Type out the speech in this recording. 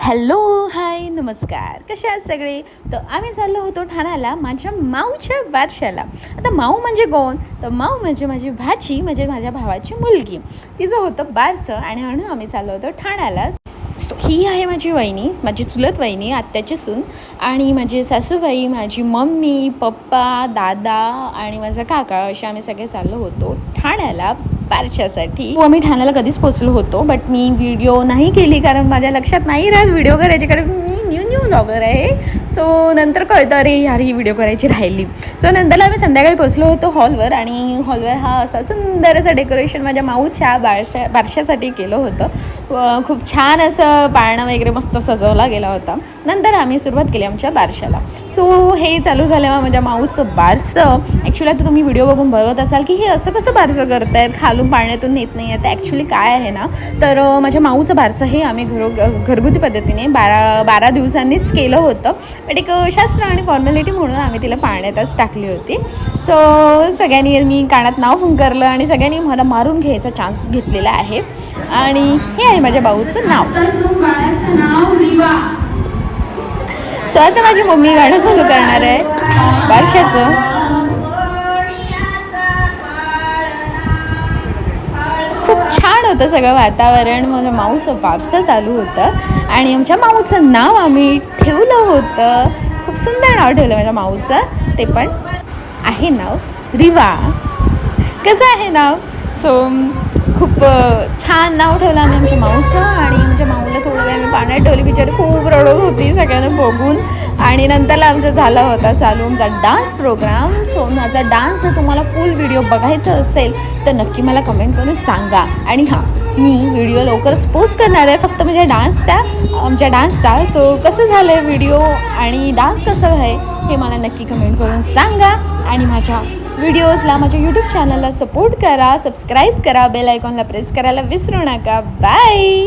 Hello hi नमस्कार. कसे आहात सगळे? तर आम्ही चाललो होतो ठाण्याला माझ्या माऊच्या बारशाला आता माऊ म्हणजे कोण? तर माऊ म्हणजे माझी भाची म्हणजे माझ्या भावाची मुलगी. तिचं होतं बारसं आणि म्हणून आम्ही चाललो होतो ठाण्याला. सो ही आहे माझी वहिनी माझी चुलत वहिनी आत्याची सून. आणि माझी सासूबाई माझी मम्मी पप्पा दादा आणि माझा काका असे आम्ही सगळे चाललो होतो ठाण्याला. बारशासाठी हो आम्ही ठाण्याला कधीच पोचलो होतो बट मी व्हिडिओ नाही केली कारण माझ्या लक्षात नाही राहत व्हिडिओ करायची कारण मी न्यू न्यू ब्लॉगर आहे. सो नंतर कळतं अरे यार ही व्हिडिओ करायची राहिली. सो नंतरला आम्ही संध्याकाळी पोचलो होतो हॉलवर आणि हॉलवर हा असा सुंदर असं डेकोरेशन माझ्या माऊच्या बारशा बारशासाठी केलं होतं. खूप छान असं पाळणं वगैरे मस्त सजवला गेला होता. नंतर आम्ही सुरुवात केली आमच्या बारशाला. सो हे चालू झाल्यावर माझ्या माऊचं बारसं ॲक्च्युली आता तुम्ही व्हिडिओ बघून बघत असाल की हे असं कसं बारसं करतायत? खालून पाळण्यातून नेत नाही आहे तर ॲक्च्युली काय आहे ना? तर माझ्या माऊचं बारसं हे आम्ही घरो घरगुती पद्धतीने बारा बारा दिवसांनीच केलं होतं. बट एक शास्त्र आणि फॉर्मॅलिटी म्हणून आम्ही तिला पाण्यातच टाकली होती. सो सगळ्यांनी मी कानात नाव फुंकरलं आणि सगळ्यांनी मला मारून घ्यायचा चान्स घेतलेला आहे. आणि हे आहे माझ्या भाऊचं नाव. सो आता माझी मम्मी गाणं चालू करणार आहे. बारशाचं. छान होतं सगळं वातावरण. माझ्या माऊचं बारसं चालू होतं. आणि आमच्या माऊचं नाव आम्ही ठेवलं होतं. खूप सुंदर नाव ठेवलं माझ्या माऊचं. ते पण आहे नाव रिवा. कसं आहे नाव? सो खूप छान नाव ठेवलं आम्ही आमच्या माऊचं आणि पाण्यात ठेवली बिचारी खूप रडत होती सगळ्यांना बघून. आणि नंतरला आमचा झाला होता चालू आमचा डान्स प्रोग्राम. सो माझा डान्स जर तुम्हाला फुल व्हिडिओ बघायचा असेल तर नक्की मला कमेंट करून सांगा. आणि हां मी व्हिडिओ लवकरच पोस्ट करणार आहे. फक्त माझ्या डान्सचा आमच्या डान्सचा. सो कसं झालं आहे व्हिडिओ आणि डान्स कसं आहे हे मला नक्की कमेंट करून सांगा. आणि माझ्या व्हिडिओजला माझ्या यूट्यूब चॅनलला सपोर्ट करा सबस्क्राईब करा बेल आयकॉनला प्रेस करायला विसरू नका. बाय